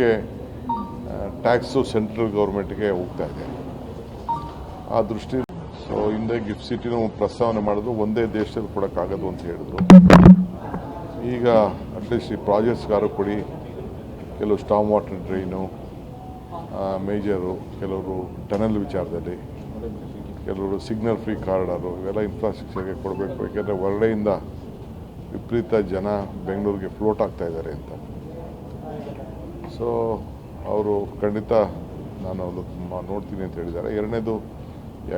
ಅದಕ್ಕೆ tax central ಗೌರ್ಮೆಂಟ್ಗೆ ಹೋಗ್ತಾ ಇದೆ. ಆ ದೃಷ್ಟಿ ಸೊ ಹಿಂದೆ ಗಿಫ್ಟ್ ಸಿಟಿನೂ ಪ್ರಸ್ತಾವನೆ ಮಾಡಿದ್ರು, ಒಂದೇ ದೇಶದಲ್ಲಿ ಕೊಡೋಕ್ಕಾಗದು ಅಂತ ಹೇಳಿದ್ರು. ಈಗ ಅಟ್ಲೀಸ್ಟ್ ಈ ಪ್ರಾಜೆಕ್ಟ್ಸ್ಗಾರು ಕೊಡಿ, ಕೆಲವು ಸ್ಟಾಮ್ ವಾಟರ್ ಡ್ರೈನು ಮೇಜರು ಕೆಲವರು ಟನಲ್ ವಿಚಾರದಲ್ಲಿ, ಕೆಲವರು ಸಿಗ್ನಲ್ ಫ್ರೀ ಕಾರ್ಡರು ಇವೆಲ್ಲ ಇನ್ಫ್ರಾಸ್ಟ್ರಕ್ಚರ್ಗೆ ಕೊಡಬೇಕು. ಯಾಕೆಂದರೆ ಹೊರಡೆಯಿಂದ ವಿಪರೀತ ಜನ ಬೆಂಗಳೂರಿಗೆ ಫ್ಲೋಟ್ ಆಗ್ತಾ ಇದ್ದಾರೆ ಅಂತ. ಸೊ ಅವರು ಖಂಡಿತ ನಾನು ಅದು ನೋಡ್ತೀನಿ ಅಂತ ಹೇಳಿದ್ದಾರೆ. ಎರಡನೇದು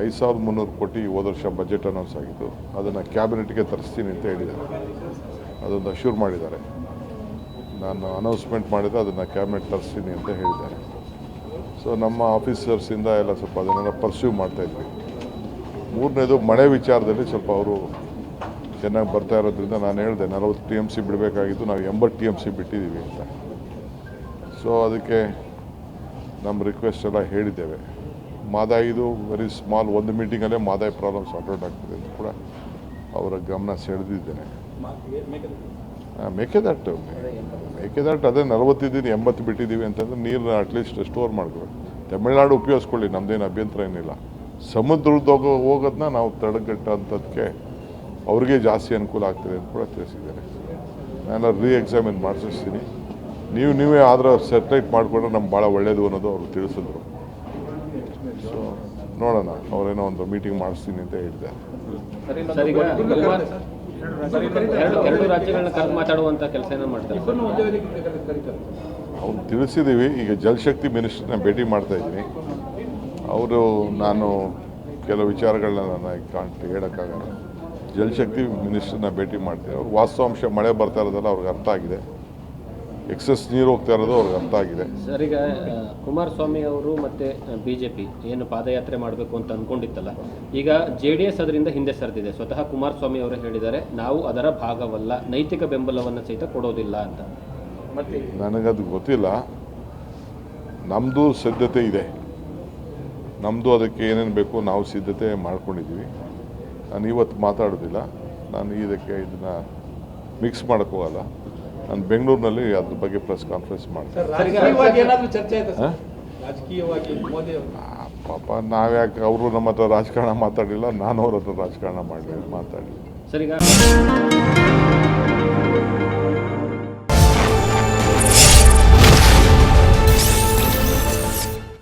ಐದು ಸಾವಿರದ ಮುನ್ನೂರು ಕೋಟಿ ಹೋದ ವರ್ಷ ಬಜೆಟ್ ಅನೌನ್ಸ್ ಆಗಿತ್ತು. ಅದನ್ನು ಕ್ಯಾಬಿನೆಟ್ಗೆ ತರಿಸ್ತೀನಿ ಅಂತ ಹೇಳಿದ್ದಾರೆ. ಅದೊಂದು ಅಶ್ಯೂರ್ ಮಾಡಿದ್ದಾರೆ. ನಾನು ಅನೌನ್ಸ್ಮೆಂಟ್ ಮಾಡಿದ್ರೆ ಅದನ್ನು ಕ್ಯಾಬಿನೆಟ್ ತರಿಸ್ತೀನಿ ಅಂತ ಹೇಳಿದ್ದಾರೆ. ಸೊ ನಮ್ಮ ಆಫೀಸರ್ಸಿಂದ ಎಲ್ಲ ಸ್ವಲ್ಪ ಅದನ್ನೆಲ್ಲ ಪರ್ಸ್ಯೂ ಮಾಡ್ತಾಯಿದ್ವಿ ಮೂರನೇದು ಮಳೆ ವಿಚಾರದಲ್ಲಿ ಸ್ವಲ್ಪ ಅವರು ಚೆನ್ನಾಗಿ ಬರ್ತಾ ಇರೋದ್ರಿಂದ ನಾನು ಹೇಳಿದೆ, ನಲವತ್ತು ಟಿ ಎಂ ಸಿ ಬಿಡಬೇಕಾಗಿತ್ತು. ನಾವು ಎಂಬತ್ತು ಟಿ ಎಂ ಸಿ ಬಿಟ್ಟಿದ್ದೀವಿ ಅಂತ. ಸೊ ಅದಕ್ಕೆ ನಮ್ಮ ರಿಕ್ವೆಸ್ಟ್ ಎಲ್ಲ ಹೇಳಿದ್ದೇವೆ. ಮಾದಾಯಿದು ವೆರಿ ಸ್ಮಾಲ್ ಒಂದು ಮೀಟಿಂಗಲ್ಲೇ ಮಾದಾಯಿ ಪ್ರಾಬ್ಲಮ್ ಸಾರ್ಟ್ ಔಟ್ ಆಗ್ತದೆ ಅಂತ ಕೂಡ ಅವರ ಗಮನ ಸೆಳೆದಿದ್ದೇನೆ. ಮೇಕೆದಾಟ್? ಮೇಕೆದಾಟು. ಅದೇ ನಲವತ್ತಿದ್ದೀನಿ ಎಂಬತ್ತು ಬಿಟ್ಟಿದ್ದೀವಿ ಅಂತಂದ್ರೆ ನೀರನ್ನ ಅಟ್ಲೀಸ್ಟ್ ಸ್ಟೋರ್ ಮಾಡ್ಕೋಬೇಕು ತಮಿಳ್ನಾಡು ಉಪಯೋಗಿಸ್ಕೊಳ್ಳಿ ನಮ್ಮದೇನು ಅಭ್ಯಂತರ ಏನಿಲ್ಲ. ಸಮುದ್ರದೋಗ ಹೋಗೋದನ್ನ ನಾವು ತಡೆಗಟ್ಟಂಥದ್ದಕ್ಕೆ ಅವ್ರಿಗೆ ಜಾಸ್ತಿ ಅನುಕೂಲ ಆಗ್ತದೆ ಅಂತ ಕೂಡ ತಿಳಿಸಿದ್ದೇನೆ. ನಾನು ರೀ ಎಕ್ಸಾಮಿನ್ ಮಾಡಿಸ್ತೀನಿ ನೀವು ನೀವೇ ಆದ್ರೆ ಸೆಟ್ಲೈಟ್ ಮಾಡಿಕೊಂಡ್ರೆ ನಮ್ಗೆ ಭಾಳ ಒಳ್ಳೆಯದು ಅನ್ನೋದು ಅವರು ತಿಳಿಸಿದ್ರು. ಸೊ ನೋಡೋಣ ಅವರೇನೋ ಒಂದು ಮೀಟಿಂಗ್ ಮಾಡಿಸ್ತೀನಿ ಅಂತ ಹೇಳಿದೆ. ಎರಡು ಎರಡು ರಾಜ್ಯಗಳನ್ನ ಕರೆದು ಮಾತಾಡುವಂತ ಕೆಲಸ ಏನೋ ಮಾಡ್ತಾರೆ. ಸರ್. ಅವ್ರು ತಿಳಿಸಿದ್ದೀವಿ ಈಗ ಜಲಶಕ್ತಿ ಮಿನಿಸ್ಟ್ರನ್ನ ಭೇಟಿ ಮಾಡ್ತಾ ಇದ್ದೀನಿ ಅವರು ನಾನು ಕೆಲವು ವಿಚಾರಗಳನ್ನ ನಾನು ಕಾಣ್ತೀನಿ ಹೇಳೋಕ್ಕಾಗಲ್ಲ. ಜಲಶಕ್ತಿ ಮಿನಿಸ್ಟ್ರನ್ನ ಭೇಟಿ ಮಾಡ್ತೀನಿ. ಅವ್ರು ವಾಸ್ತವಾಂಶ ಮಳೆ ಬರ್ತಾ ಇರೋದಲ್ಲ ಅವ್ರಿಗೆ ಅರ್ಥ ಆಗಿದೆ. ಎಕ್ಸಸ್ ನೀರು ಹೋಗ್ತಾ ಇರೋದು ಅವ್ರಿಗೆ ಅರ್ಥ ಆಗಿದೆ. ಸರ್ ಈಗ ಕುಮಾರಸ್ವಾಮಿ ಅವರು ಮತ್ತೆ ಬಿಜೆಪಿ ಏನು ಪಾದಯಾತ್ರೆ ಮಾಡಬೇಕು ಅಂತ ಅಂದ್ಕೊಂಡಿತ್ತಲ್ಲ ಈಗ ಜೆ ಡಿ ಎಸ್ ಅದರಿಂದ ಹಿಂದೆ ಸರಿದಿದೆ. ಸ್ವತಃ ಕುಮಾರಸ್ವಾಮಿ ಅವರು ಹೇಳಿದ್ದಾರೆ ನಾವು ಅದರ ಭಾಗವಲ್ಲ ನೈತಿಕ ಬೆಂಬಲವನ್ನು ಸಹಿತ ಕೊಡೋದಿಲ್ಲ ಅಂತ. ಮತ್ತೆ? ನನಗದು ಗೊತ್ತಿಲ್ಲ. ನಮ್ಮದು ಸಿದ್ಧತೆ ಇದೆ. ನಮ್ಮದು ಅದಕ್ಕೆ ಏನೇನು ಬೇಕು ನಾವು ಸಿದ್ಧತೆ ಮಾಡ್ಕೊಂಡಿದ್ದೀವಿ. ನಾನು ಇವತ್ತು ಮಾತಾಡೋದಿಲ್ಲ. ನಾನು ಇದಕ್ಕೆ ಇದನ್ನು ಮಿಕ್ಸ್ ಮಾಡೋಕ್ಕೆ ಹೋಗಲ್ಲ. ನಾನು ಬೆಂಗಳೂರಿನಲ್ಲಿ ಅದ್ರ ಬಗ್ಗೆ ಪ್ರೆಸ್ ಕಾನ್ಫರೆನ್ಸ್ ಮಾಡ್ತೀನಿ ಪಾಪ ನಾವ್ಯಾಕೆ ಅವರು ನಮ್ಮ ಹತ್ರ ರಾಜಕಾರಣ ಮಾತಾಡಿಲ್ಲ ನಾನು ಅವ್ರ ಹತ್ರ ರಾಜಕಾರಣ ಮಾಡಲಿ ಮಾತಾಡಿಲ್ಲ ಸರ್ ಈಗ